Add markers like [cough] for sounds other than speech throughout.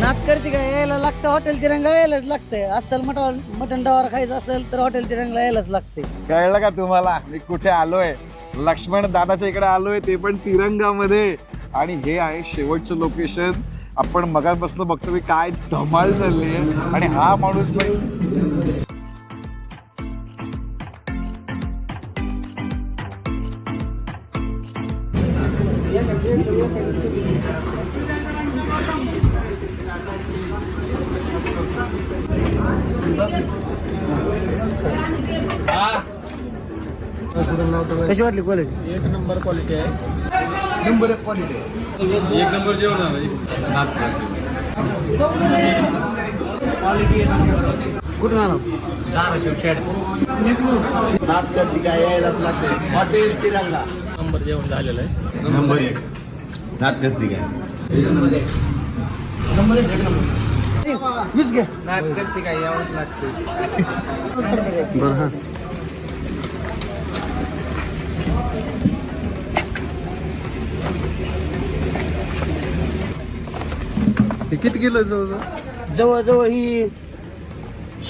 नाक करते का? यायला लागतं हॉटेल तिरंगा यायलाच लागतंय. असेल मटन मटन डवार खायचं असेल तर हॉटेल तिरंगा यायलाच लागते. कळलं का तुम्हाला? मी कुठे आलोय? लक्ष्मण दादाच्या इकडे आलोय ते पण तिरंगामध्ये. आणि हे आहे शेवटचं लोकेशन आपण मगापासून बघतो की काय धमाल चालली आहे. आणि हा माणूस पण कशी वाटली क्वालिटी एक नंबर क्वालिटी आहे. नंबर एक क्वालिटी एक नंबर जेवण आहे. कुठून आला? नाच करते काय यायलाच लागते हॉटेल तिरंगा. नंबर जेवण झालेलं आहे. नंबर एक. नाच करते काय? वीस घ्या नाच करते काय यावंच लागते बरं हा. किती किलो जवळ जवळ जवळ ही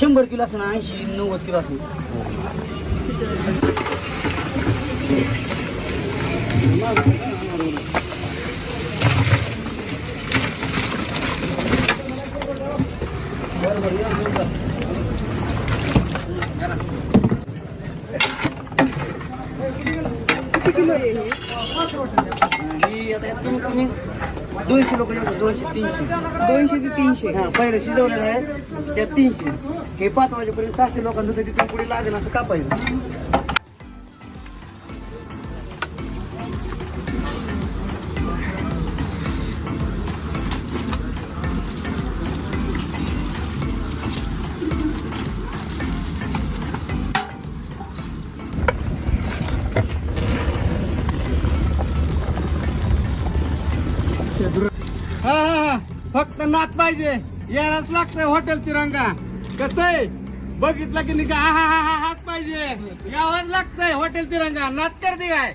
शंभर किलो असणार ऐंशी नव्वद किलो असं ही? आता यात कमीत कमी दोनशे लोक दोनशे तीनशे. दोनशे ते तीनशे. हा पहिलं शिजवलेलं आहे त्यात तीनशे. हे पाच वाजेपर्यंत सहाशे लोकांचं होतं तिथून पुढे लागेल असं कापायचं. पाहिजे. यायलाच लागतंय हॉटेल तिरंगा. कसं आहे? बघितलं की नाही का? हा हा हा हा हाच पाहिजे. यावंच लागतंय हॉटेल तिरंगा. नाच करते काय?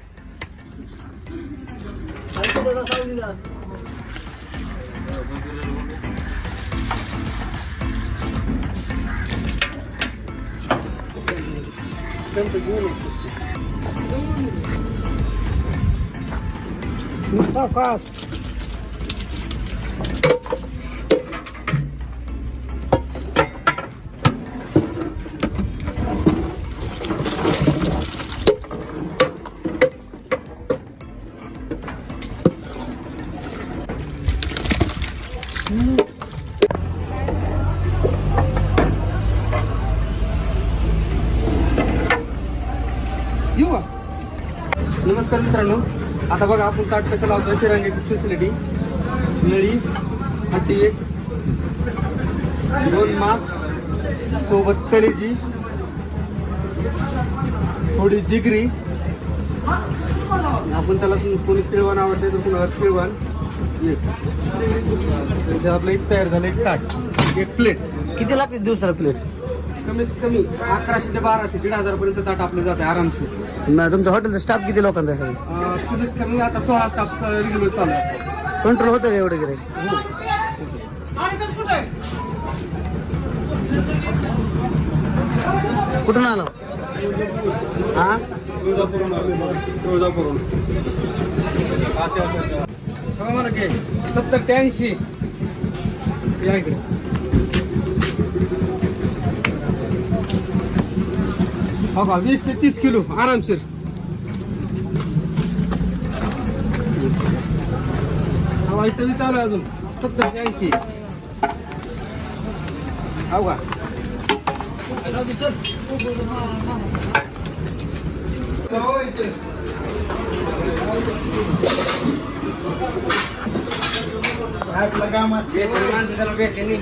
येऊ आता बघा आपण ताट कसं लावतोय तिरंग्याची स्पेशलिटी नळी हट्टी एक. दोन मास. सोबत कलेजी. थोडी जिगरी. आपण त्याला कोणी पिळवण आवडते तर कुणाला पिळवण एक. आपलं एक तयार झालं एक ताट. एक प्लेट किती लागते दिवसाला प्लेट कमीत कमी अकराशे ते बाराशे दीड हजारपर्यंत ताट आपलं जाते आरामशीर. तुमच्या हॉटेलचा स्टाफ किती लोकांचा आहे कमीत कमी आता सोळा स्टाफचं रेग्युलर चालू कंट्रोल होतं का एवढं गिराईक कुठून आलो? हा? मला सत्तर ते ऐंशी या इकडे. हो का वीस ते तीस किलो आरामशीर. हवा इथं बी चालू आहे अजून सत्तर ते ऐंशी हो का वेतन माणसं त्याला वेतन नाही.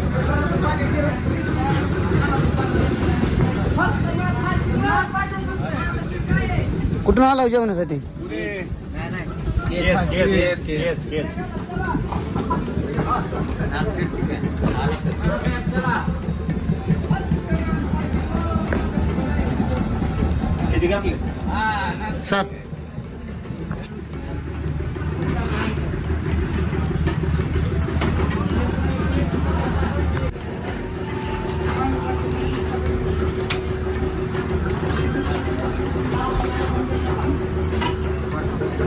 कुठून आला हो जेवणासाठी? सात.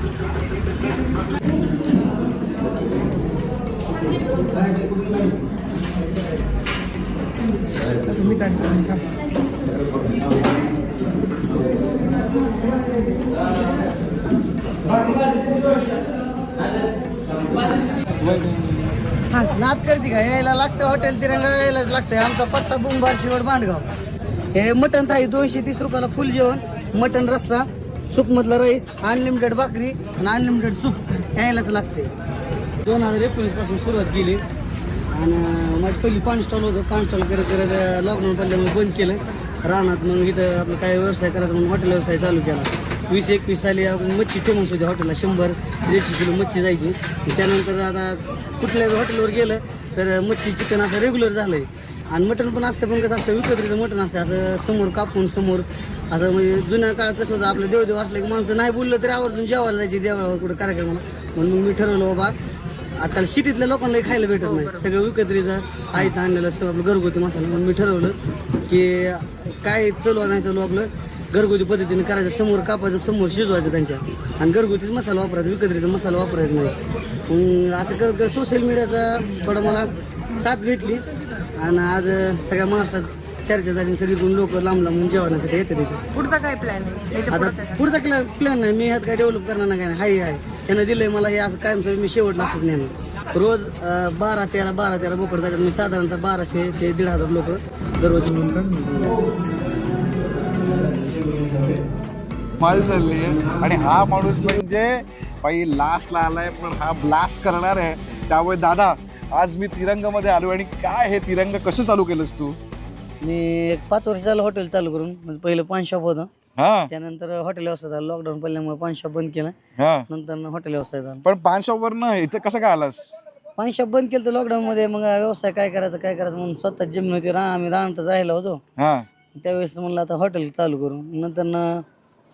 नाद करते का? यायला लागतं हॉटेल तिरंगा यायलाच लागतंय. आमचा पत्ता बुंबार शिवड मांडगाव हे मटन थाळी दोनशे तीस रुपयाला फुल जेवण मटन रस्सा. सूपमधला राईस अनलिमिटेड भाकरी आणि अनलिमिटेड सूप यायलाच लागते. दोन हजार एकोणीसपासून सुरुवात केली. आणि माझी पहिली पान स्टॉल होतं. पान स्टॉल करत करत लॉकडाऊन पडल्यामुळे बंद केलं. रानात मग इथं आपलं काय व्यवसाय करायचा म्हणून हॉटेल व्यवसाय चालू केला. वीस एकवीस साली आपण मच्छी फेमस होती हॉटेलला शंभर दीडशे किलो मच्छी जायची. त्यानंतर आता कुठल्या हॉटेलवर गेलं तर मच्छी चिकन असं रेग्युलर झालं आहे आणि मटण पण असतं पण कसं असतं विकत्रीचं मटण असतं. असं समोर कापून समोर असं म्हणजे जुन्या काळात कसं होतं आपलं देवदेव असलं की माणसं नाही बोललं तरी आवर्जून जेवायला जायचे देवळावर कुठं कार्यक्रमाला. म्हणून मग मी ठरवलं बाबा आजकाल सिटीतल्या लोकांनाही खायला भेटत नाही. सगळं विकत्रीचं आयत आणलेलं असतं आपलं घरगुती मसाला. म्हणून मी ठरवलं की काय चलू नाही चलू आपलं? घरगुती पद्धतीने करायचं समोर कापायचं समोर शिजवायचं त्यांच्या. आणि घरगुतीच मसाला वापरायचा विकत्रीचा मसाला वापरायचा नाही. मग असं करत करत सोशल मीडियाचा थोडा मला साथ भेटली. आणि आज सगळ्या महाराष्ट्रात चर्चा झाली सगळीकडून लोक लांब लांबून जेवणासाठी येतात इथे. पुढचा काय प्लॅन आहे? याच्या आता पुढं काय? पुढचा प्लॅन नाही. मी ह्यात काय डेव्हलप करणार नाही काय नाही. हाय हाय. त्यानं दिलंय मला हे असं कायम मी शेवटला असंच नेहमी रोज अं, बारा तेरा बारा तेरा बोकड जातात मी साधारणतः बाराशे ते दीड हजार लोक दररोज माल चालली आहे. आणि हा माणूस म्हणजे बाई लास्टला आलाय पण हा ब्लास्ट करणार आहे. त्यामुळे दादा आज मी तिरंगामध्ये आलो आणि काय हे तिरंग कसं चालू केलंस तू? मी एक पाच वर्ष झालं हॉटेल चालू करून म्हणजे पहिलं पान शॉप होतं. हा. त्यानंतर हॉटेल व्यवसाय झाला लॉकडाऊन पडल्यामुळे पान शॉप बंद केलं. हा. नंतर हॉटेल व्यवसाय झाला. पण पान शॉप वर ना इथं कसं काय आलास? पान शॉप बंद केलं तर लॉकडाऊन मध्ये मग व्यवसाय काय करायचं काय करायचं म्हणून स्वतः जमीन होती रा आम्ही राहण्यातच राहिलो होतो. हा. त्यावेळेस म्हणलं आता हॉटेल चालू करू. नंतर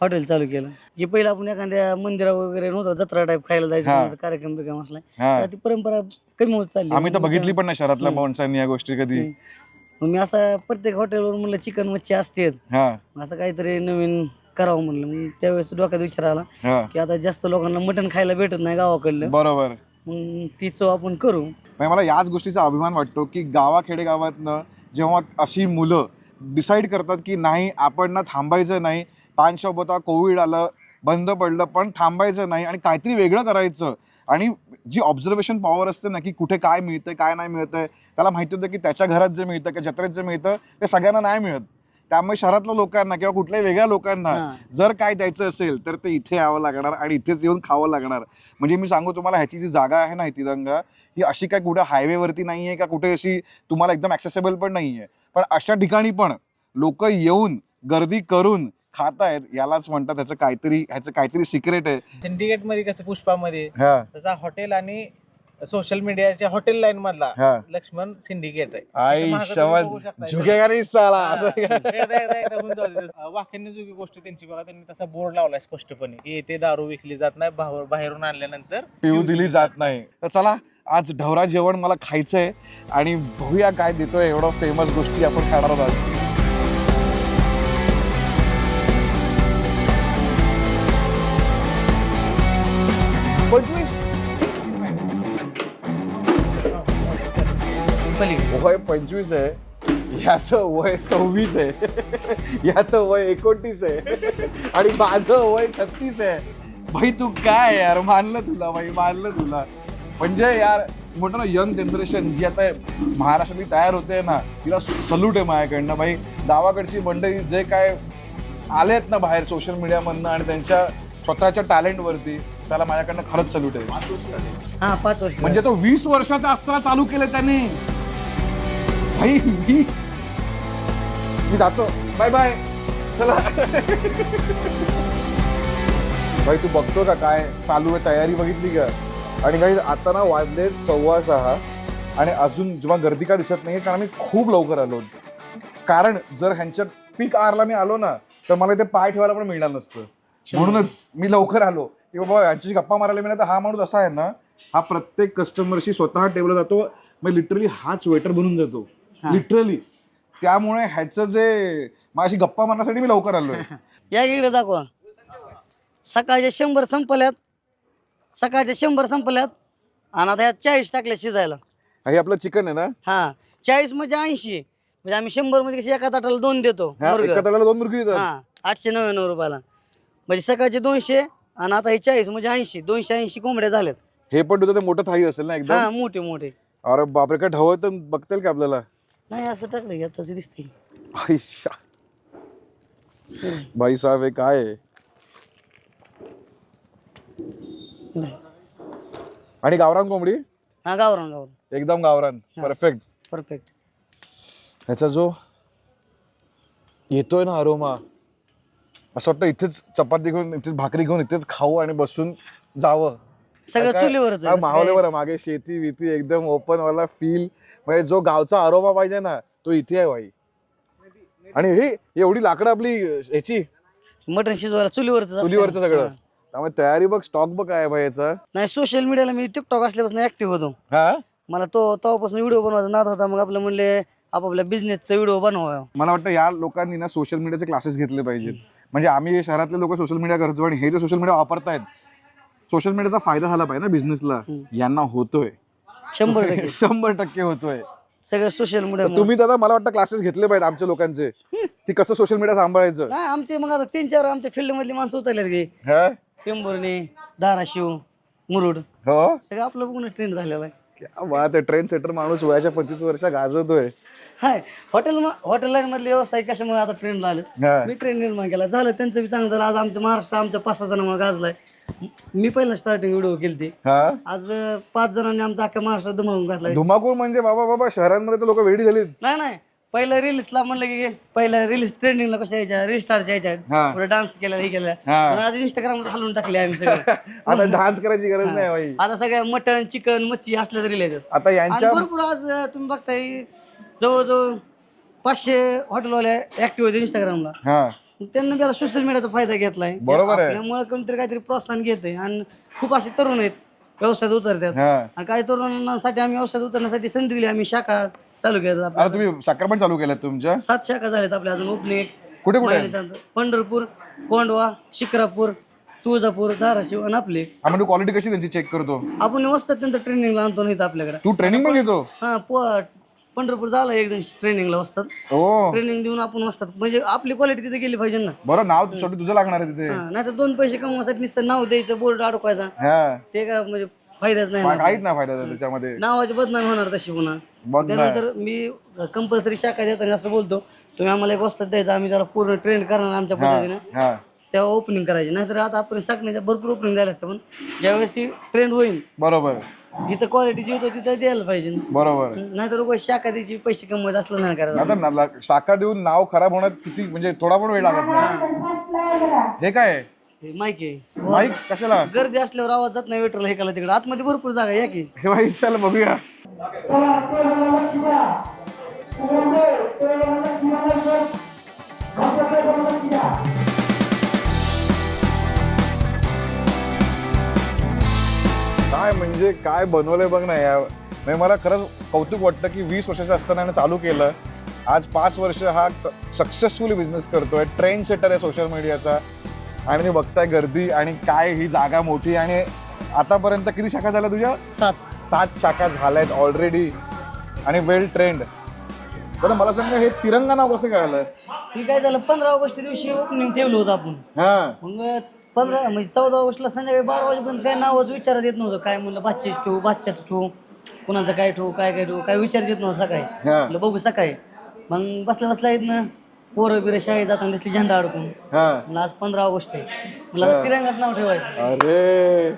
हॉटेल चालू केलं. की पहिलं आपण एखाद्या मंदिरा वगैरे नव्हतं जत्रा टाईप खायला जायचं हा. कोणाचा कार्यक्रम बिक्रम असला हा. आता ती परंपरा कमी होत चालली. आम्ही तर बघितली पण नाही शहरातल्या. माणसांनी या गोष्टी कधी. मग मी असं प्रत्येक हॉटेलवर म्हणलं चिकन मच्छी असतेच. हा. असं काहीतरी नवीन करावं म्हणलं. मग त्यावेळेस डोक्यात विचार आला हा. की आता जास्त लोकांना मटण खायला भेटत नाही गावाकडलं. बरोबर. मग ती चव आपण करू. म्हणजे मला याच गोष्टीचा अभिमान वाटतो की गावा खेडेगावातनं जेव्हा अशी मुलं डिसाईड करतात की नाही आपण ना थांबायचं नाही पान शॉप होता कोविड आलं बंद पडलं पण थांबायचं नाही आणि काहीतरी वेगळं करायचं आणि जी ऑब्झर्वेशन पॉवर असते ना की कुठे काय मिळतंय काय नाही मिळतंय त्याला माहिती होतं की त्याच्या घरात जे मिळतं किंवा जत्रेत जे मिळतं ते सगळ्यांना नाही मिळत. त्यामुळे शहरातल्या लोकांना किंवा कुठल्याही वेगळ्या लोकांना. जर काय द्यायचं असेल तर ते इथे यावं लागणार आणि इथेच येऊन खावं लागणार. म्हणजे मी सांगू तुम्हाला ह्याची जी जागा आहे ना तिरंगा ही अशी काय कुठे हायवेवरती नाही आहे का कुठे अशी तुम्हाला एकदम ॲक्सेसेबल पण नाही आहे पण अशा ठिकाणी पण लोक येऊन गर्दी करून खात आहेत यालाच म्हणतात ह्याचं काहीतरी ह्याचं काहीतरी सिक्रेट आहे. सिंडिकेटमध्ये कसं पुष्पामध्ये हा. तसा हॉटेल आणि सोशल मीडियाच्या हॉटेल लाईन मधला. लक्ष्मण सिंडिकेट आहे. आई मागं तुम्ही बघू शवत शकता. झुकेगा नाही साला असं गोष्ट त्यांची बघा त्यांनी तसा बोर्ड लावलाय स्पष्टपणे. की येथे दारू विकली जात नाही बाहेर- बाहेरून आणल्यानंतर पिऊ दिली जात नाही. तर चला आज ढवरा जेवण मला खायचंय आणि बघूया काय देतोय एवढं फेमस गोष्टी आपण खाणार आहोत आज. पंचवीस. वय पंचवीस आहे. ह्याचं वय सव्वीस आहे. याचं वय एकोणतीस आहे. आणि माझं वय छत्तीस आहे. भाई तू काय यार? मानलं तुला भाई मानलं तुला. म्हणजे यार म्हणतो ना यंग जनरेशन जी आता महाराष्ट्रातली तयार होते ना तिला सल्यूट आहे माझ्याकडनं भाई. गावाकडची मंडळी जे काय आलेत ना बाहेर सोशल मीडियामधनं आणि त्यांच्या स्वतःच्या टॅलेंटवरती त्याला माझ्याकडनं खरंच सल्यूट आहे. हा पाच वर्ष म्हणजे तो वीस वर्षाचा असताना चालू केलं त्याने. भाई वीस. मी जातो. बाय बाय चला. भाई तू बघतो का काय चालू आहे तयारी बघितली का? आणि काही आता ना वाजले सव्वा सहा आणि अजून जेव्हा गर्दी का दिसत नाही कारण मी खूप लवकर आलो कारण जर ह्यांच्या पीक आरला मी आलो ना तर मला इथे पाय ठेवायला पण मिळणार नसतं. म्हणूनच मी लवकर आलो. की बाबा यांच्याशी गप्पा मारायला मिळाला तर हा माणूस असा आहे ना हा प्रत्येक कस्टमरशी स्वतः टेबल जातो मग लिटरली हाच वेटर बनून जातो. लिटरली त्यामुळे ह्याचं जे माझ्याशी गप्पा मारण्यासाठी मी लवकर आलोय. [laughs] या इकडे दाखवा. सकाळचे शंभर संपल्यात. सकाळचे शंभर संपल्यात. आणि आता ह्यात चाळीस टाकल्या शिजायला. हे आपलं चिकन आहे ना? हा. चाळीस म्हणजे ऐंशी. म्हणजे आम्ही शंभरमध्ये कशी एका ताटाला दोन देतो. हा, मुर्ग. एका तळाला दोन मुर्गी देतात. हा आठशे नव्याण्णव रुपयाला. म्हणजे सकाळचे दोनशे आणि आता हे चाळीस म्हणजे ऐंशी दोनशे ऐंशी कोंबड्या झाल्यात. हे पण तुझं ते मोठं थाळी असेल ना हा एकदम? मोठे मोठे. अरे बापरे काय ढवळ तर बघतील का आपल्याला? नाही असं टाकलं की तसे दिसते. भाई साहेब हे काय आहे? आणि गावरान कोंबडी? हा गावरान गावरान. एकदम गावरान. परफेक्ट परफेक्ट ह्याचा जो येतोय ना अरोमा असं वाटतं इथेच चपाती घेऊन इथेच भाकरी घेऊन इथेच खाऊ आणि बसून जावं. सगळं काय माहोलीवर. मागे शेती विती एकदम ओपन वाला फील म्हणजे जो गावचा अरोमा पाहिजे ना तो इथे आहे भाई आणि हे एवढी लाकडं आपली ह्याची? मटण शिजवायला चुलीवरच चुलीवरचं सगळं. त्यामुळे तयारी बघ स्टॉक बघ काय भाई याचा. नाही सोशल मीडियाला मी टिकटॉक असल्यापासून ऍक्टिव्ह होतो. हा? मला तो तेव्हापासून व्हिडिओ बनवायचा नाद होता मग आपलं म्हणले आपापल्या बिझनेसचा व्हिडिओ बनवावा. मला वाटतं या लोकांनी ना सोशल मीडियाचे क्लासेस घेतले पाहिजेत. म्हणजे आम्ही शहरातले लोक सोशल मीडिया करतो आणि हे जे सोशल मीडिया वापरतायत सोशल मीडियाचा फायदा झाला पाहिजे ना बिझनेसला यांना होतोय. शंभर [laughs] टक्के. शंभर टक्के होतोय. सगळं सोशल मीडिया तुम्ही दादा मला वाटतं क्लासेस घेतले पाहिजे आमच्या लोकांचे. की कसं सोशल मीडिया सांभाळायचं? आमचे मग आता तीन चार आमच्या फील्ड मधली माणसं उतरलेत गे हा? टेंभुर्णी धाराशिव मुरुड. हो? सगळं आपलं बघून ट्रेंड झालेला आहे. क्या बात आहे. ट्रेन सेटर माणूस वयाच्या पंचवीस वर्षा गाजवतोय. हाय हॉटेल हॉटेल मधले व्यवसाय कशामुळे आता ट्रेंड आले? हा. मी ट्रेंड निर्माण केला. झालं त्यांचं बी चांगलं झालं. आज आमच्या महाराष्ट्र आमच्या पाच सहा जणांमुळे गाजलाय. मी पहिला स्टार्टिंग व्हिडिओ केली हा. आज अं, पाच जणांनी आमचा अख्ख्या महाराष्ट्रात धुमावून घातलाय. धुमाकूळ म्हणजे बाबा बाबा शहरांमध्ये तर लोक वेडी झालीत. नाही नाही. पहिलं रील्सला म्हणलं की पहिलं रील्स ट्रेंडिंगला कशा यायच्या? रीस्टारच्या हा. यायच्या. पुढे डान्स केला हे केला हा. पण आज इंस्टाग्राम हलवून टाकले आम्ही सगळं. [laughs] आता डान्स करायची गरज नाही आता सगळ्या मटण चिकन मच्छी असल्या तरी येतात आता आणि यांच्या भरपूर आज अं, तुम्ही बघताय जवळजवळ पाचशे हॉटेलवाले ऍक्टिव्ह होते इंस्टाग्रामला हा. त्यांना बी आता सोशल मीडियाचा फायदा घेतलाय. बरोबर आहे. आपल्यामुळे कोणतरी काहीतरी प्रोत्साहन घेते आणि खूप असे तरुण आहेत व्यवसायात उतरतात. हा. आणि काही तरुणांसाठी आम्ही व्यवसायात उतरण्यासाठी संधी दिली. आम्ही शाखा चालू केल्या आता तुम्ही साखर पण चालू केल्यात तुमच्या? सात शाखा झाल्यात आपल्या अजून ओपनिंग कुठे कुठे? पंढरपूर कोंडवा शिक्रापूर तुळजापूर धाराशिव आणि आपले. आम्ही क्वालिटी कशी त्यांची चेक करतो? आपण वस्तात त्यांचं ट्रेनिंगला आणतो नाही आपल्याकडे. तू ट्रेनिंग पण घेतो? हा प- पंढरपूर झाला एक जण ट्रेनिंगला वस्तात हो. ट्रेनिंग देऊन आपण वस्तात म्हणजे आपली क्वालिटी तिथे गेली पाहिजे ना. बरं नाव शेवटी तुझं लागणार आहे तिथे. नाही तर दोन पैसे कमवण्यासाठी नुसतं नाव द्यायचं बोर्ड अडकवायचा. हा. ते काय म्हणजे फायदाच नाही ना. काहीच फायदा झाला त्याच्यामध्ये. नावाची बदनामी होणार तशी पुन्हा. ना. त्यानंतर मी कंपल्सरी शाखा देताना असं बोलतो तुम्ही आम्हाला एक वस्तात द्यायचं आम्ही त्याला पूर्ण ट्रेन करणार आमच्या पद्धतीने. हा. तेव्हा ओपनिंग करायची. नाहीतर आता आपण सांगण्याच्या भरपूर ओपनिंग झाल्या असते पण ज्यावेळेस ती ट्रेंड होईल बरोबर. इथं क्वालिटी जी होतं तिथं द्यायला पाहिजे. बरोबर. नाहीतर उगाच शाखा द्यायची पैसे कमवायचं असलं नाही करायचं. आता ना- ला- शाखा देऊन नाव खराब होण्यात किती म्हणजे थोडा पण वेळ लागत नाही. हे. काय? हे माईक आहे. माईक कशाला? गर्दी असल्यावर आवाज जात नाही वेटरला हे तिकडे. आतमध्ये भरपूर जागा आहे, या की? हे चला बघूया. काय म्हणजे काय बनवलंय बघ ना या म्हणजे मला खरंच कौतुक वाटतं की वीस वर्षाचं असताना चालू केलं. आज पाच वर्ष हा सक्सेसफुली बिझनेस करतोय. ट्रेंड सेटर आहे सोशल मीडियाचा आणि ते बघताय गर्दी आणि काय ही जागा मोठी आणि आतापर्यंत किती शाखा झाल्या तुझ्या? सात. सात शाखा झाल्यात ऑलरेडी आणि वेल ट्रेंड तर मला सांगा हे तिरंगा नाव कसं काय आलं? ती काय झालं पंधरा ऑगस्ट दिवशी ओपनिंग ठेवलं होतं आपण. हा. मग पंधरा म्हणजे चौदा ऑगस्टला संध्याकाळी बारा वाजेपर्यंत काय नावाच विचारात येत नव्हतं. काय म्हणलं बादशाच ठेवू बादशाच ठेवू कुणाचं काय ठेवू काय काय ठेवू काय विचारत येत नव्हतं सकाळी. हा. म्हणलं बघू सकाळी. मग बसल्या बसल्या येत ना पोरं बिरं शाळेत जाताना दिसली झेंडा अडकून. हा. म्हणलं आज पंधरा ऑगस्ट आहे. मला आता तिरंगाच नाव ठेवायचं. अरे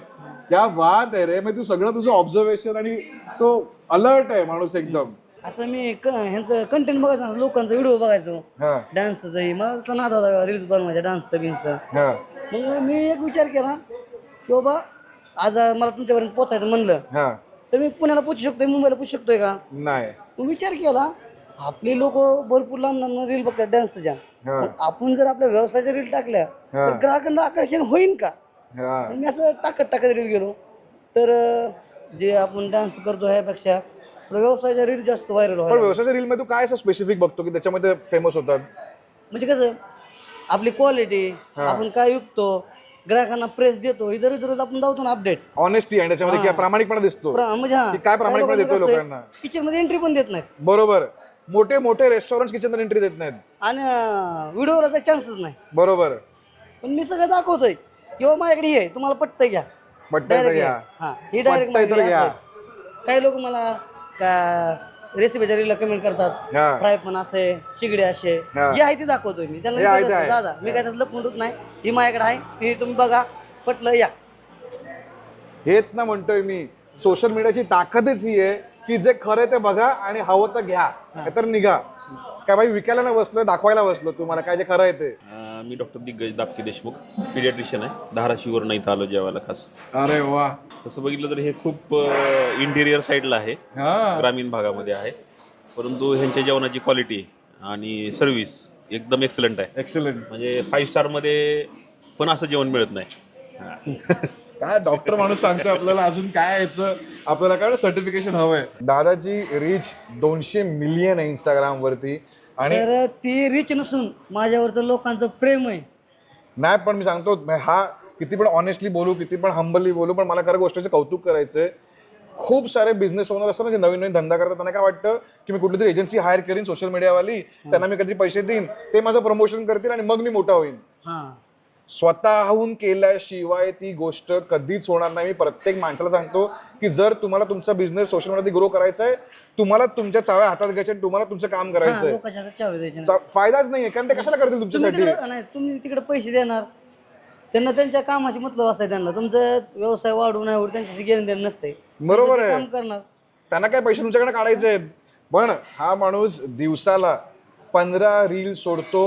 क्या बात आहे रे. मग तू सगळं तुझं ऑब्झर्वेशन आणि तो अलर्ट आहे माणूस एकदम. असं मी क- ह्यांचं कंटेंट बघायचं ना, लोकांचा व्हिडिओ बघायचो. हा. डान्सचं मला असं नाद होता रील्स बनवायच्या डान्सचं बिन्सचं. हा. मग मी एक विचार केला की बाबा आज मला तुमच्यापर्यंत पोचायचं म्हणलं हा. तर मी पुण्याला पोचू शकतोय मुंबईला पोचू शकतोय का? नाही. मग विचार केला आपले लोक भरपूर लांब लांब रील बघतात डान्सच्या हा. मग आपण जर आपल्या व्यवसायाच्या रील टाकल्या तर ग्राहकांना आकर्षण होईल का? हा. मी असं टाकत टाकत रील गेलो. तर अं, जे आपण डान्स करतो ह्यापेक्षा आपल्या व्यवसायाच्या रील जास्त व्हायरल पण व्हायला व्यवसायाच्या रील मध्ये तू काय असं स्पेसिफिक बघतो की त्याच्यामध्ये फेमस होतात? म्हणजे कसं आपली क्वालिटी आपण काय विकतो ग्राहकांना प्रेस देतो इधर इधर आपण जातो ना अपडेट ऑनेस्टी आणि त्याच्यामध्ये प्रामाणिकपणा दिसतो. म्हणजे हा. की काय प्रामाणिकपणा देतो लोकांना? किचनमध्ये एंट्री पण देत नाहीत. बरोबर. मोठे मोठे रेस्टॉरंट किचन एंट्री देत नाहीत. आणि व्हिडिओला चान्सच नाही. बरोबर. पण मी सगळं दाखवतोय. किंवा माझ्याकडे हे तुम्हाला पटतंय घ्या. Direct घ्या. हा हे डायरेक्ट पटतंय तर घ्या. काही लोक मला रेसिपीच्या रीलला कमेंट करतात. हा. फ्राय पण असे चिगडे असे. हा. जे आहे ते दाखवतोय मी. त्यांना हे आहे विचारत ते असतो, आहे. दादा मी काय त्यात लपून ठेवत नाही. ही माझ्याकडे आहे. ही तुम्ही बघा. पटलं या. हेच ना म्हणतोय मी. सोशल मीडियाची ताकदच ही आहे की जे खरं ते बघा आणि हवं तर घ्या. तर निघा. काय भाई विकायला ना बसलोय दाखवायला बसलो तुम्हाला काय जे खरं आहे ते. अं, मी डॉक्टर दिग्गज दापके देशमुख पिडियाट्रिशियन आहे. धाराशिवरून इथं आलो जेवायला खास. अरे वा. तसं बघितलं तर हे खूप इंटिरियर साईडला आहे. हा. ग्रामीण भागामध्ये आहे. परंतु ह्यांच्या जेवणाची क्वालिटी आणि सर्व्हिस एकदम एक्सलंट आहे. एक्सलंट म्हणजे फाईव्ह स्टारमध्ये पण असं जेवण मिळत नाही. हा. काय डॉक्टर माणूस सांगतो आपल्याला अजून काय यायचं आपल्याला काय सर्टिफिकेशन हवंय? दादाची रीच दोनशे मिलियन आहे इंस्टाग्राम वरती. आणि तर ती रिच नसून माझ्यावर तर लोकांचं प्रेम आहे. नाही पण मी सांगतो हा किती पण ऑनेस्टली बोलू किती पण हंबली बोलू पण मला खरं गोष्टीचं कौतुक करायचंय. खूप सारे बिझनेस ओनर असतात ना जे नवीन नवीन धंदा करतात. त्यांना काय वाटतं की मी कुठली तरी एजन्सी हायर करीन सोशल मीडियावाली त्यांना मी कधी पैसे देईन. ते माझं प्रमोशन करतील आणि मग मी मोठा होईन. हा. स्वतःहून केल्याशिवाय ती गोष्ट कधीच होणार नाही. मी प्रत्येक माणसाला सांगतो की जर तुम्हाला तुमचा बिझनेस सोशल मीडियामध्ये ग्रो करायचा आहे तुम्हाला तुमच्या चाव्या हातात घ्यायच्या आणि तुम्हाला तुमचं काम करायचं आहे चावी द्यायची. चा- फायदाच नाहीये कारण ते कशाला करतील तुम्ही तुमच्यासाठी? तिकडे नाही तुम्ही तिकडे पैसे देणार. त्यांना त्यांच्या कामाशी मतलब असतंय त्यांना. तुमचं व्यवसाय वाढू नाही वाढू त्यांच्याशी घेणं देणं नसतंय. बरोबर ते आहे. काम करणार. त्यांना काय पैसे तुमच्याकडे काढायचे आहेत पण हा माणूस दिवसाला पंधरा रील सोडतो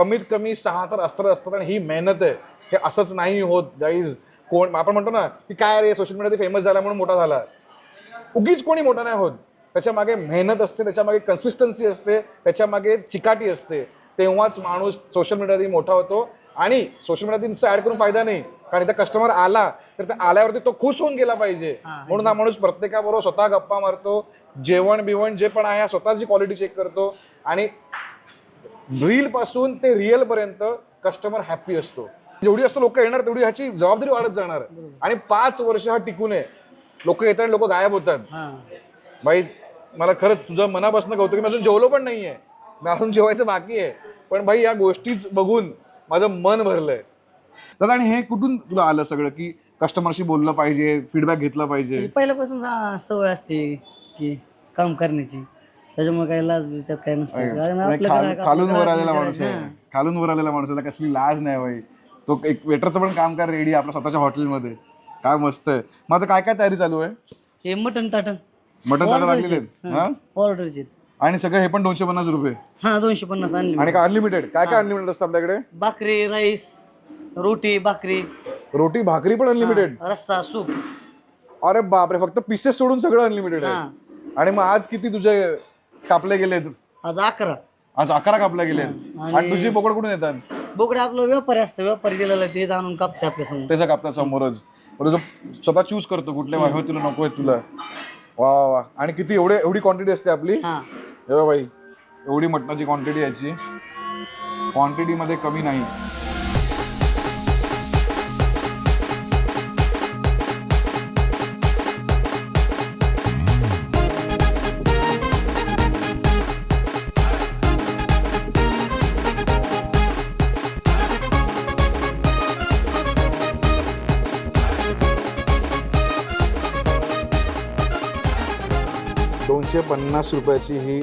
कमीत कमी सहा तर असतात असतात आणि ही मेहनत आहे. हे असंच नाही होत गाईज कोण आपण म्हणतो ना की काय रे सोशल मीडिया फेमस झाला म्हणून मोठा झाला. उगीच कोणी मोठा नाही होत. त्याच्यामागे मेहनत असते त्याच्यामागे कन्सिस्टन्सी असते त्याच्यामागे चिकाटी असते. तेव्हाच माणूस सोशल मीडियामध्ये मोठा होतो. आणि सोशल मीडियात ऍड करून फायदा नाही. कारण इथं कस्टमर आला तर त्या आल्यावरती तो खुश होऊन गेला पाहिजे. म्हणून हा माणूस प्रत्येकाबरोबर स्वतः गप्पा मारतो. जेवण बिवण जे पण आहे स्वतःची क्वालिटी चेक करतो. आणि रील पासून ते रिअल पर्यंत कस्टमर हॅप्पी असतो. जेवढी जास्त लोक येणार तेवढी ह्याची जबाबदारी वाढत जाणार. आणि पाच वर्ष हा टिकून आहे लोक येतात लोक गायब होतात. हा. भाई मला खरंच तुझं मनापासून कौतुक. मी अजून जेवलो पण नाहीये. मी अजून जेवायचं बाकी आहे. पण भाई या गोष्टीच बघून माझं मन भरलंय. दादा आणि हे कुठून तुला आलं सगळं की कस्टमरशी बोललं पाहिजे फीडबॅक घेतला पाहिजे? पहिल्यापासून हा सवय असते की काम करण्याची. त्याच्यामुळे काही लाज बीज त्यात काही नसतं. कारण नाही, आपलं खाल- ग्राहक- खालून वर आलेला माणूस विचारायचं, आहे. खालून वर आलेला माणूस आहे. त्याला कसली लाज नाही भाई तो एक वेटरचं पण काम कर रेडी आपल्या स्वतःच्या हॉटेलमध्ये. काय मस्त आहे. माझं काय काय तयारी चालू आहे? हे मटन टाटन मटन ताटा लागलेले आहेत. हा? ऑर्डरचे आणि सगळं हे पण दोनशे पन्नास रुपये. हा दोनशे पन्नास आणले आणि काय अनलिमिटेड काय काय अनलिमिटेड असतं आपल्याकडे? भाकरी राईस रोटी भाकरी. रोटी भाकरी पण अनलिमिटेड रस्सा सूप. अरे बापरे फक्त पीसेस सोडून सगळं अनलिमिटेड. आहे. आणि मग आज किती तुझे कापले गेलेत आज अकरा. आज अकरा कापले गेलेत आणि- आणि तुझी पकड कुठून येतात? बोकडे आपलं व्यापारी असतं व्यापारी दिलेलं ते आणून कापते आपल्यासमोर. त्याच्या कापतात समोरच. स्वतः चूज करतो कुठले वाहवे तुला नको आहे तुला. वा वा वा. आणि किती एवढे एवढी क्वांटिटी असते आपली? हा. हे बघ बाई एवढी मटणाची क्वांटिटी याची. क्वांटिटी मध्ये कमी नाही. दोनशे पन्नास रुपयाची ही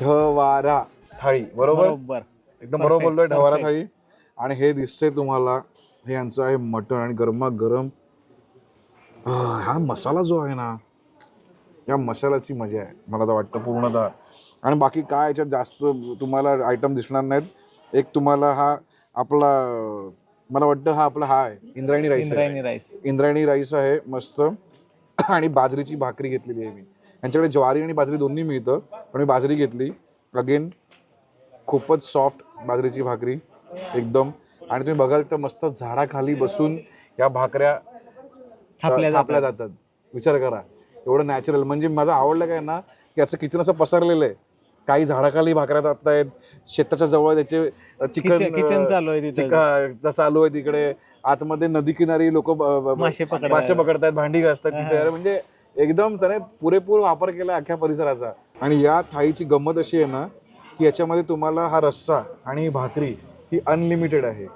ढवारा थाळी. बरोबर? बरोबर. एकदम बरोबर बोललोय ढवारा थाळी. आणि हे दिसते तुम्हाला हे यांचं आहे मटण आणि गरमागरम. आह, हा मसाला जो आहे ना या मसाल्याची मजा आहे मला तर वाटतं पूर्णतः. आणि बाकी काय याच्यात जास्त तुम्हाला आयटम दिसणार नाहीत. एक तुम्हाला हा आपला मला वाटतं हा आपला हा आहे Indrayani rice Indrayani rice Indrayani rice आहे मस्त. आणि बाजरीची भाकरी घेतलेली आहे मी. यांच्याकडे ज्वारी आणि बाजरी दोन्ही मिळतं पण मी बाजरी घेतली. अगेन खूपच सॉफ्ट बाजरीची भाकरी एकदम. आणि तुम्ही बघाल तर मस्त झाडाखाली बसून या भाकऱ्या थापल्या थापल्या जातात. विचार करा. एवढं नॅचरल म्हणजे माझं आवडलं काय ना की याचं किचन असं पसरलेलं आहे. काही झाडाखाली भाकऱ्या तापतायत शेताच्या जवळ त्याचे चिकन kitchen चालू आहे तिथं. चालू आहे तिकडे. आतमध्ये नदी किनारी लोक मासे पकडतात. भांडी घासतात तिथे. म्हणजे एकदम त्याने पुरेपूर वापर केला अख्ख्या परिसराचा. आणि या थाळीची गंमत अशी आहे ना की याच्यामध्ये तुम्हाला हा रस्सा आणि ही भाकरी ही अनलिमिटेड आहे.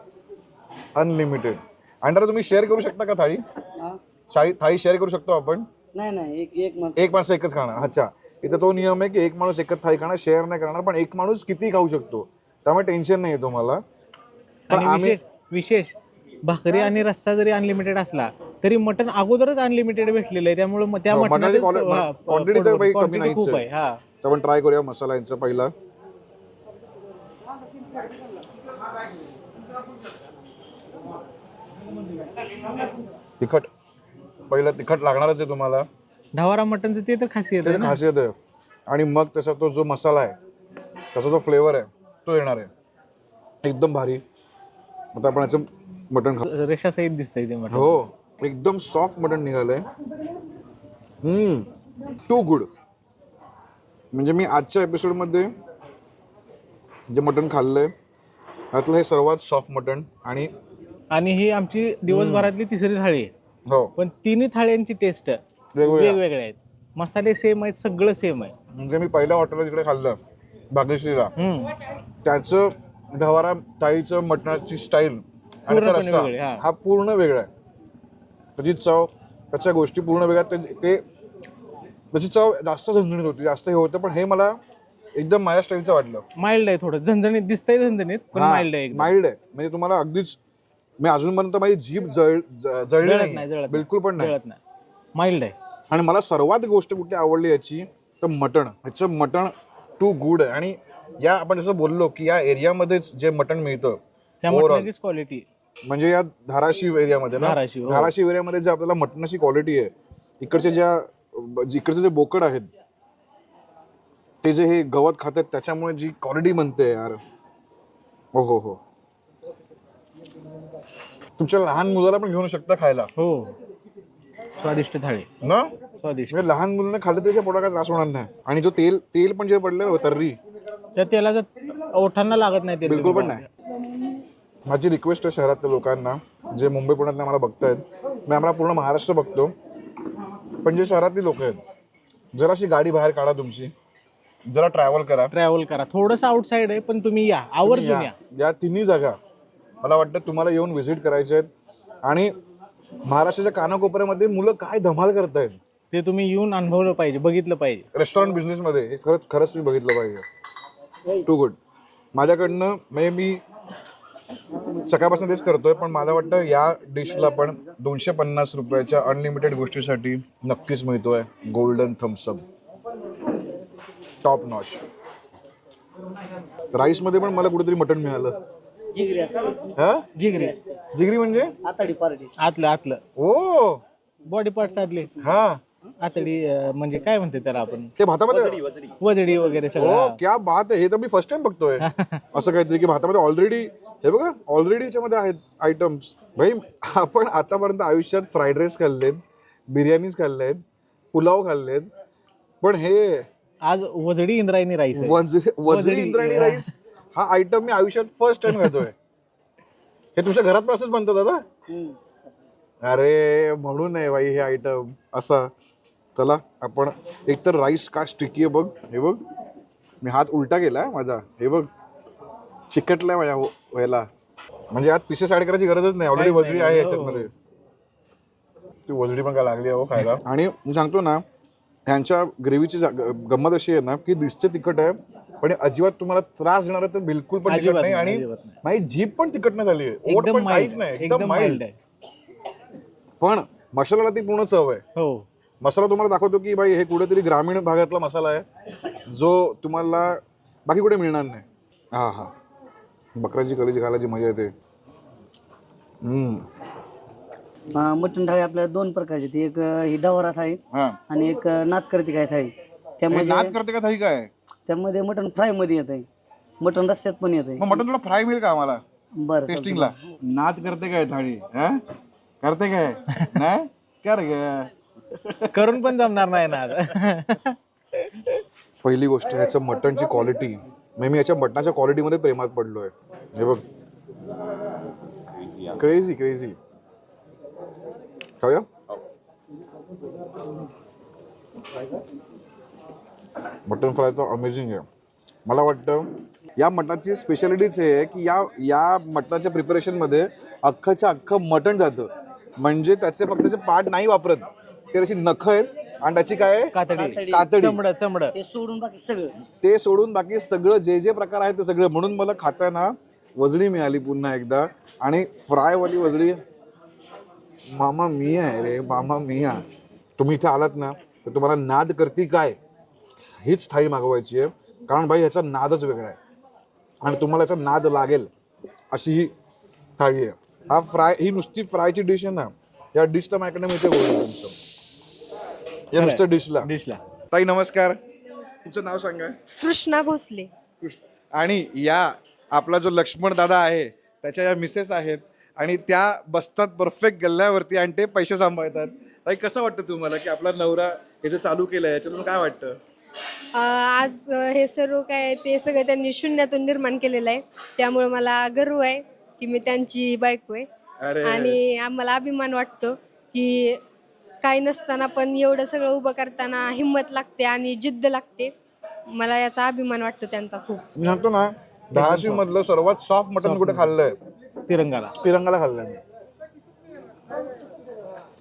अनलिमिटेड आणि तुम्ही शेअर करू शकता का थाळी? हा. थाळी थाळी शेअर करू शकतो आपण? नाही नाही एक एक माणूस. एक माणूस एकच खाणार. अच्छा. इथं तो नियम आहे की एक माणूस एकच थाळी खाणार शेअर नाही करणार पण एक माणूस किती खाऊ शकतो. त्यामुळे टेन्शन नाही आहे तुम्हाला. पण आणि आम्ही विशेष विशेष भाकरी आणि रस्सा जरी अनलिमिटेड असला तरी मटन अगोदरच अनलिमिटेड भेटलेलं आहे. त्यामुळे मग त्या हो, मटणाची मटणातच, quali- हा, quantity तर पोट- बाई कमी quantity नाहीच खूप आहे. आहे हा. तर आपण ट्राय करूया मसाला यांचा पहिला. तिखट. पहिलं तिखट लागणारच आहे तुम्हाला. ढवारा मटनचं ते तर खासियत आहे त्याची ना. खासियत आहे आणि मग त्याचा तो जो मसाला आहे त्याचा जो फ्लेवर आहे तो येणार आहे. एकदम भारी. आता आपण याचं मटण खाऊ रेषासहित दिसतंय ते मटन हो. एकदम सॉफ्ट मटण निघालंय. हम्म. टू गुड म्हणजे मी आजच्या एपिसोडमध्ये जे मटण खाल्लंय त्यातलं हे सर्वात सॉफ्ट मटण आणि आणि ही आमची दिवसभरातली तिसरी थाळी आहे. हो. पण तिन्ही थाळ्यांची टेस्ट वेगवेगळ्या. वेगवेगळ्या आहेत. मसाले सेम आहेत सगळं सेम आहे. म्हणजे मी पहिल्या हॉटेलला जिकडे खाल्लं भाग्यश्रीला हम्म. त्याचं ढवारा थाळीचं मटणाची स्टाईल आणि त्याचा वेगळी, हा. हा पूर्ण वेगळा आहे. त्याची चव त्याच्या गोष्टी पूर्ण वेगळ्या ते- त्याची चव जास्त झणझणीत होती जास्त हे होतं पण हे मला एकदम माझ्या स्टाईलचं वाटलं. माइल्ड आहे थोडं. झणझणीत दिसतंय झणझणीत पण माइल्ड आहे एकदम. माइल्ड आहे. म्हणजे तुम्हाला अगदीच मी अजूनपर्यंत माझी जीभ जळ ज- जळली जळत नाही. नाही जळत बिलकुल पण नाही. माइल्ड आहे. आणि मला सर्वात गोष्ट कुठली आवडली याची तर मटण. ह्याचं मटण टू गुड आहे. आणि या आपण जसं बोललो की या एरियामध्येच जे मटण मिळतं त्या Overall. मटणाचीच क्वालिटी म्हणजे या धाराशिव एरियामध्ये ना? धाराशिव, हो. धाराशिव एरियामध्ये जे आपल्याला मटणाची क्वालिटी आहे इकडचे ज्या इकडचे जे बोकड आहेत ते जे हे गवत खातात त्याच्यामुळे जी क्वालिटी बनते यार. हो हो हो. तुमच्या लहान मुलाला पण घेऊन शकता खायला. हो. स्वादिष्ट थाळी. ना? स्वादिष्ट. म्हणजे लहान मुलांना खाल्लं त्याच्या पोटात काय त्रास होणार नाही. आणि जो तेल तेल पण जे पडलं तर्री. त्या तेलाचा ओठांना लागत नाही बिलकुल पण नाही. माझी रिक्वेस्ट आहे शहरातल्या लोकांना जे मुंबई पुण्यात मला बघतायत. मी आम्हाला पूर्ण महाराष्ट्र बघतो. पण जे शहरातली लोक आहेत जराशी गाडी बाहेर काढा तुमची. जरा ट्रॅव्हल करा. ट्रॅव्हल करा. थोडस आउटसाइड आहे पण तुम्ही या. आवर्जून या. या. या तिन्ही जागा. मला वाटतं तुम्हाला येऊन व्हिजिट करायचे आहेत. आणि महाराष्ट्राच्या कानाकोपऱ्यामध्ये मुलं काय धमाल करतायत? ते तुम्ही येऊन अनुभवलं पाहिजे बघितलं पाहिजे. रेस्टॉरंट बिझनेसमध्ये हे खरंच खरंच मी बघितलं पाहिजे. टू गुड माझ्याकडनं म्हणजे मी सकाळपासून तेच करतोय पण मला वाटतं या डिशला पण दोनशे पन्नास रुपयाच्या अनलिमिटेड गोष्टीसाठी नक्कीच मिळतोय. Golden Thums Up top notch राईसमध्ये पण मला कुठेतरी मटण मिळालं. जिगरी असते. हा? जिगरी जिगरी म्हणजे? आताडी पार्टी आतलं आतलं. ओ! बॉडी पार्ट आतले. हा. आतडी अं, म्हणजे काय म्हणते त्याला आपण? ते भातामध्ये? वजडी वगैरे हो सगळं. क्या बात आहे. हे तर मी फर्स्ट टाइम बघतोय. [laughs] असं काहीतरी की भातामध्ये ऑलरेडी हे बघा ऑलरेडी याच्यामध्ये आहेत आयटम्स भाई आपण आतापर्यंत आयुष्यात फ्राईड राईस खाल्लेत बिर्याणीज खाल्लेत पुलाव खाल्लेत पण हे आज वजडी इंद्रायणी राईस आहे. वज- वजरी वजरी, इंद्रायणी. राईस हा आयटम मी आयुष्यात फर्स्ट टाइम खातोय. हे तुमच्या घरात प्रोसेस बनतं दादा? अरे म्हणून आहे बाई हे आयटम असा. चला आपण एकतर राईस का स्टिकी आहे बघ. हे बघ. मी हात उलटा केलाय माझा. हे बघ. चिकटलाय माझ्या हो- ह्याला. म्हणजे यात पिसेस ऍड करायची गरजच नाही. ऑलरेडी वजडी आहे हो. याच्यामध्ये. ती वजडी पण काय लागली आहे हो खायला? आणि मी सांगतो ना ह्यांच्या ग्रेव्हीची गंमत अशी आहे ना की दिसते तिखट आहे पण हे अजिबात तुम्हाला त्रास देणार तर बिलकुल पण तिखट नाही. आणि. माझी जीभ पण तिखट नाही झाली आहे. एकदम पण काहीच नाही एकदम माइल्ड आहे. पण मसाल्याला ती पूर्ण चव आहे. हो. मसाला तुम्हाला दाखवतो की भाई हे कुठेतरी ग्रामीण भागातला मसाला आहे. जो तुम्हाला बाकी कुठे मिळणार नाही. हा हा. बकऱ्याची कलेजी घालायची मजा येते. मटण थाळी आपल्या दोन प्रकारची ती एक ही डवरा थाळी हा. आणि एक नातकर्ती काय थाळी. हे त्यामध्ये नाद करते का थाळी काय? त्यामध्ये मटण फ्रायमध्ये येत आहे मटण रस्त्यात पण येत आहे मग मटन थोडा फ्राय मिळेल का आम्हाला? बरं चालतंय. टेस्टिंगला नाद करते काय थाळी हा? करते काय? नाही? कर ग. करून पण जमणार नाही ना आता. पहिली गोष्ट ह्याचं मटणची क्वालिटी मी मी याच्या मटणाच्या क्वालिटीमध्ये प्रेमात पडलोय. हे बघ. क्रेझी क्रेझी खाऊया? मटन फ्राय तर अमेझिंग आहे. मला वाटतं या मटणाची स्पेशालिटीच हे आहे की या या मटणाच्या प्रिपरेशनमध्ये अख्खच्या अख्खं मटण जातं. म्हणजे त्याचे फक्त पार्ट नाही वापरत. ते त्याची नखं आहेत आणि त्याची काय आहे? कातडी. कातडी. चमड चमड. ते सोडून बाकी सगळं. ते सोडून बाकी सगळं जे जे प्रकार आहेत ते सगळं. म्हणून मला खाताना वजडी मिळाली पुन्हा एकदा. आणि फ्रायवाली वजडी मामा मी आहे रे मामा मी आहे तुम्ही इथे आलात ना तर तुम्हाला नाद करती काय? हीच थाळी मागवायची आहे. कारण भाई याचा नादच वेगळा आहे. आणि तुम्हाला याचा नाद लागेल अशी ही थाळी आहे. हा फ्राय ही नुसती फ्रायची डिश आहे ना. या डिशला माझ्याकडे मिळते बोलतो तुमचं. या नुसत्या डिशला डिशला ताई नमस्कार. तुमचं नाव सांगा. कृष्णा भोसले. आणि या आपला जो लक्ष्मण दादा आहे त्याच्या या मिसेस आहेत आणि त्या बसतात परफेक्ट गल्ल्यावरती आणि ते पैसे सांभाळतात. ताई कसं वाटतं तुम्हाला की आपला नवरा हे जे चालू केलं आहे याच्यातून काय वाटतं? अ, आज अ, हे सर्व काय ते सगळं त्यांनी शून्यातून निर्माण केलेलं आहे. त्यामुळे मला गर्व आहे की मी त्यांची बायको आहे. अरे. आणि आम्हाला अभिमान वाटतो की काही नसताना पण एवढं सगळं उभं करताना हिंमत लागते आणि जिद्द लागते. मला याचा अभिमान वाटतो त्यांचा खूप. मी सांगतो ना धाराशिव मधलं सर्वात सॉफ्ट मटन कुठे खाल्लंय? तिरंगाला. तिरंगाला खाल्लंय मी.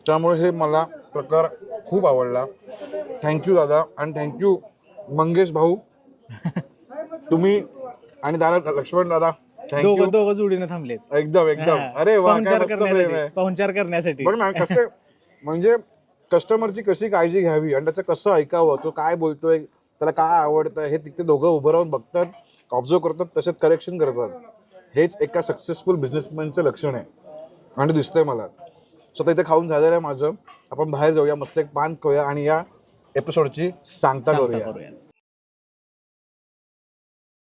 त्यामुळे हे मला प्रकार खूप आवडला. थँक्यू दादा. आणि थँक्यू मंगेश भाऊ. [laughs] तुम्ही आणि दादा लक्ष्मण दादा थँक्यू दोघं दोघं जोडीने थांबलेत. एकदम एकदम. अरे वा काय पाहुणचार मस्त प्रेम करण्यासाठी आहे. पाहुणचार करण्यासाठी. बघ ना कसे म्हणजे कस्टमरची कशी काळजी घ्यावी? आणि त्याचं कसं ऐकावं? तो काय बोलतोय? त्याला काय आवडतं? हे तिथे दोघं उभं राहून बघतात ऑब्झर्व करतात तसेच करेक्शन करतात. हेच एका सक्सेसफुल बिझनेसमॅनचं लक्षण आहे. आणि दिसतंय मला. स्वतः इथे खाऊन झालेलं आहे माझं. आपण बाहेर जाऊया मस्त एक पान खाऊया आणि या एपिसोडची सांगता करूया.